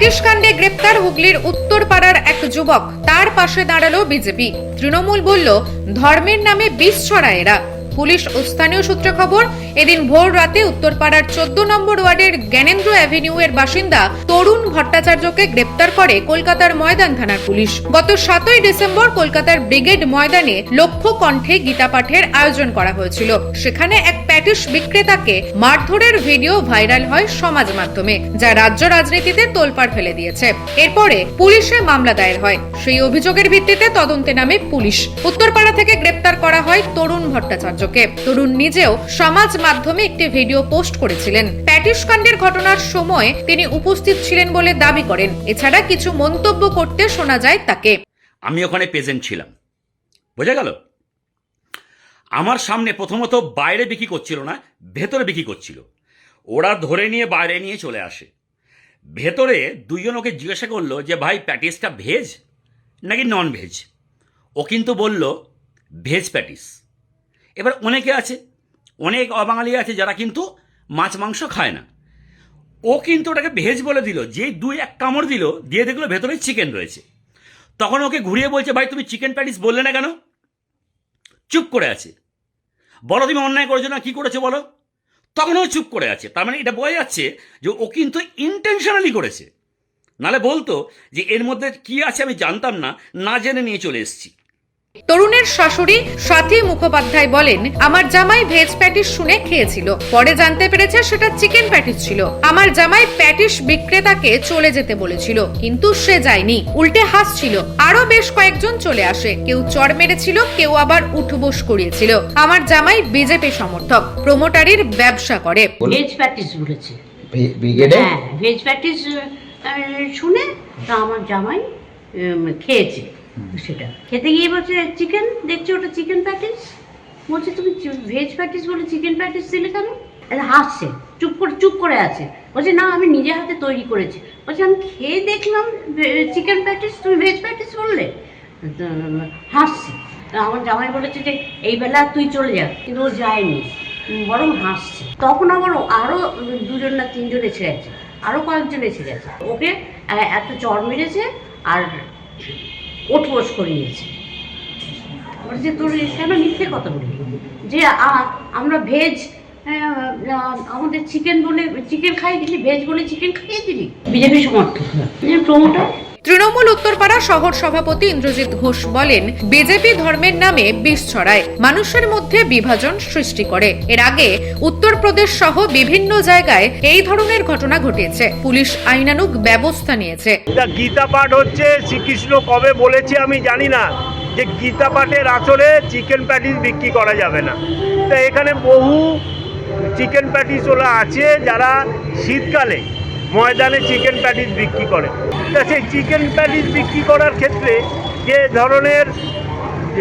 Patties কাণ্ডে গ্রেপ্তার হুগলির উত্তরপাড়ার এক যুবক। তার পাশে দাঁড়াল বিজেপি। তৃণমূল বলল, ধর্মের নামে বিষ ছড়ায় এরা। পুলিশ ও স্থানীয় সূত্রে খবর, এদিন ভোর রাতে উত্তরপাড়ার চোদ্দ নম্বর ওয়ার্ডের জ্ঞানেন্দ্র অ্যাভিনিউ এর বাসিন্দা তরুণ ভট্টাচার্যকে গ্রেপ্তার করে কলকাতার ময়দান থানার পুলিশ। গত সাতই ডিসেম্বর কলকাতার ব্রিগেড ময়দানে লক্ষ্য কণ্ঠে গীতা পাঠের আয়োজন করা হয়েছিল। সেখানে এক প্যাটিস বিক্রেতাকে মারধরের ভিডিও ভাইরাল হয় সমাজ মাধ্যমে, যা রাজ্য রাজনীতিতে তোলপাড় ফেলে দিয়েছে। এরপরে পুলিশে মামলা দায়ের হয়। সেই অভিযোগের ভিত্তিতে তদন্তে নামে পুলিশ। উত্তরপাড়া থেকে গ্রেপ্তার করা হয় তরুণ ভট্টাচার্যকে তরুণ নিজেও সমাজ মাধ্যমে একটি ভিডিও পোস্ট করেছিলেন। প্যাটিস কাণ্ডের ঘটনার সময় তিনি উপস্থিত ছিলেন বলে দাবি করেন। এছাড়া কিছু মন্তব্য করতে শোনা যায় তাকে। আমি ওখানে প্রেজেন্ট ছিলাম। বোঝা গেল? আমার সামনে প্রথমত বাইরে বিক্রি করছিল না, ভেতরে বিক্রি করছিল। ওরা ধরে নিয়ে বাইরে নিয়ে চলে আসে। ভেতরে দুইজন ওকে জিজ্ঞাসা করল যে, ভাই, প্যাটিসটা ভেজ নাকি নন ভেজ ও কিন্তু বলল, ভেজ প্যাটিস। এবার অনেকে আছে, অনেক অবাঙালি আছে যারা কিন্তু মাছ, মাংস খায় না। ও কিন্তু ওটাকে ভেজ বলে দিল, যে দুই এক কামড় দিল, দিয়ে দেখল ভেতরে চিকেন রয়েছে। তখন ওকে ঘুরিয়ে বলছে, ভাই, তুমি চিকেন প্যাটিস বললে না কেন? চুপ করে আছে। বলো তুমি অন্যায় করেছ না, কি করেছ বলো? তখন ও চুপ করে আছে। তার মানে এটা বোঝা যাচ্ছে যে ও কিন্তু ইন্টেনশনালি করেছে। নালে বলতো যে এর মধ্যে কি আছে আমি জানতাম না না জেনে নিয়ে চলে এসেছি। তরুণের শাশুড়ি সাথী মুখোপাধ্যায় বলেন আমার জামাই ভেজ প্যাটিস শুনে খেয়েছিল। পরে জানতে পেরেছে সেটা চিকেন প্যাটিস ছিল। আমার জামাই প্যাটিস বিক্রেতাকে চলে যেতে বলেছিল কিন্তু সে যায়নি। উল্টে হাসছিল আরও বেশ কয়েকজন চলে আসে। কেউ চড় মেরেছিল কেউ আবার উঠবোস করিয়েছিল। আমার জামাই বিজেপি সমর্থক প্রমোটারির ব্যবসা করে। ভেজ প্যাটিস বলেছে। হ্যাঁ ভেজ প্যাটিস শুনে আমার জামাই উম, সেটা। খেতে গিয়ে বলছে চিকেন দেখছি ওটা চিকেন প্যাটিস বলছে, তুমি ভেজ প্যাটিস বলে চিকেন প্যাটিস দিলে কেন? হাসছে, চুপ করে চুপ করে আছে। বলছে, না, আমি নিজে হাতে তৈরি করেছি। বলছে, আমি খেয়ে দেখলাম চিকেন প্যাটিস তুমি ভেজ প্যাটিস বললে? হাসছে। আমার জামাই বলেছে যে, এই বেলা তুই চলে যা। কিন্তু ও যায়নি। বরং হাসছে। তখন আবার আরও দুজন না তিনজন এসে গেছে। আরও কয়েকজন এসে গেছে। ওকে একটা চড় মেরেছে, আর ওঠবোস করিয়েছে। যে তোর কেন মিথ্যে কথা বললি। যে আমরা ভেজ আমাদের চিকেন বলে চিকেন খাইয়ে দিলি ভেজ বলে চিকেন খাইয়ে দিলি। বিজেপি সমর্থক। প্রমোটার তৃণমূল উত্তরপাড়া শহর সভাপতি ইন্দ্রজিৎ ঘোষ বলেন, বিজেপি ধর্মের নামে বিষ ছড়ায়, মানুষের মধ্যে বিভাজন সৃষ্টি করে। এর আগে উত্তরপ্রদেশ সহ বিভিন্ন জায়গায় এই ধরনের ঘটনা ঘটেছে। পুলিশ আইনানুগ ব্যবস্থা নিয়েছে। গীতা পাঠ হচ্ছে, শ্রীকৃষ্ণ কবে বলেছে আমি জানি না। যে গীতা পাঠের আসলে চিকেন প্যাটিস বিক্রি করা যাবে না। তা এখানে বহু চিকেন প্যাটিস ওরা আছে যারা শীতকালে ময়দানে চিকেন প্যাটিস বিক্রি করে। তা সেই চিকেন প্যাটিস বিক্রি করার ক্ষেত্রে যে ধরনের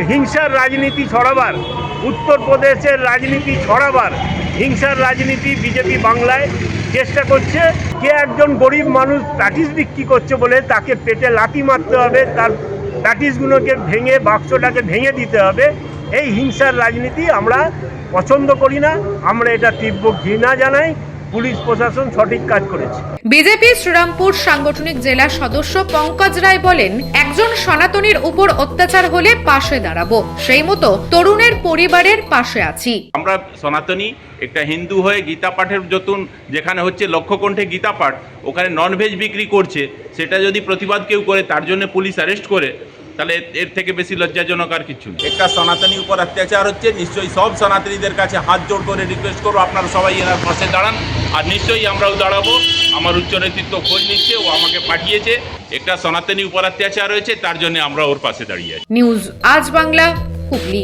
হিংসার রাজনীতি ছড়াবার, উত্তরপ্রদেশের রাজনীতি ছড়াবার, হিংসার রাজনীতি বিজেপি বাংলায় চেষ্টা করছে কে একজন গরিব মানুষ প্যাটিস বিক্রি করছে বলে তাকে পেটে লাথি মারতে হবে, তার প্যাটিসগুলোকে ভেঙে, বাক্সটাকে ভেঙে দিতে হবে, এই হিংসার রাজনীতি আমরা পছন্দ করি না। আমরা এটা তীব্র ঘৃণা জানাই। পুলিশ প্রশাসন সঠিক কাজ করেছে। বিজেপি শ্রীরামপুর সাংগঠনিক জেলা সদস্য পঙ্কজ রায় বলেন একজন সনাতনীর উপর অত্যাচার হলে পাশে দাঁড়াবো। সেই মতো তরুণের পরিবারের পাশে আছি। আমরা সনাতনী একটা হিন্দু হয়ে গীতা পাঠের যতুন যেখানে হচ্ছে লক্ষ্যকণ্ঠে গীতা পাঠ ওখানে ননভেজ বিক্রি করছে সেটা যদি প্রতিবাদ কেউ করে তার জন্য পুলিশ অ্যারেস্ট করে তাহলে এর থেকে বেশি লজ্জাজনক আর কিছু নেই। একটা সনাতনী উপর অত্যাচার হচ্ছে নিশ্চয়ই সব সনাতনীদের কাছে হাত জোর করে রিকোয়েস্ট করব আপনারা সবাই এনার পাশে দাঁড়ান। আর নিশ্চয়ই আমরাও দাঁড়াবো। আমার উচ্চ নেতৃত্ব খোঁজ নিচ্ছে ও আমাকে পাঠিয়েছে। একটা সনাতনী উপর অত্যাচার হয়েছে তার জন্য আমরা ওর পাশে দাঁড়িয়ে আছি। নিউজ আজ বাংলা হুগলি।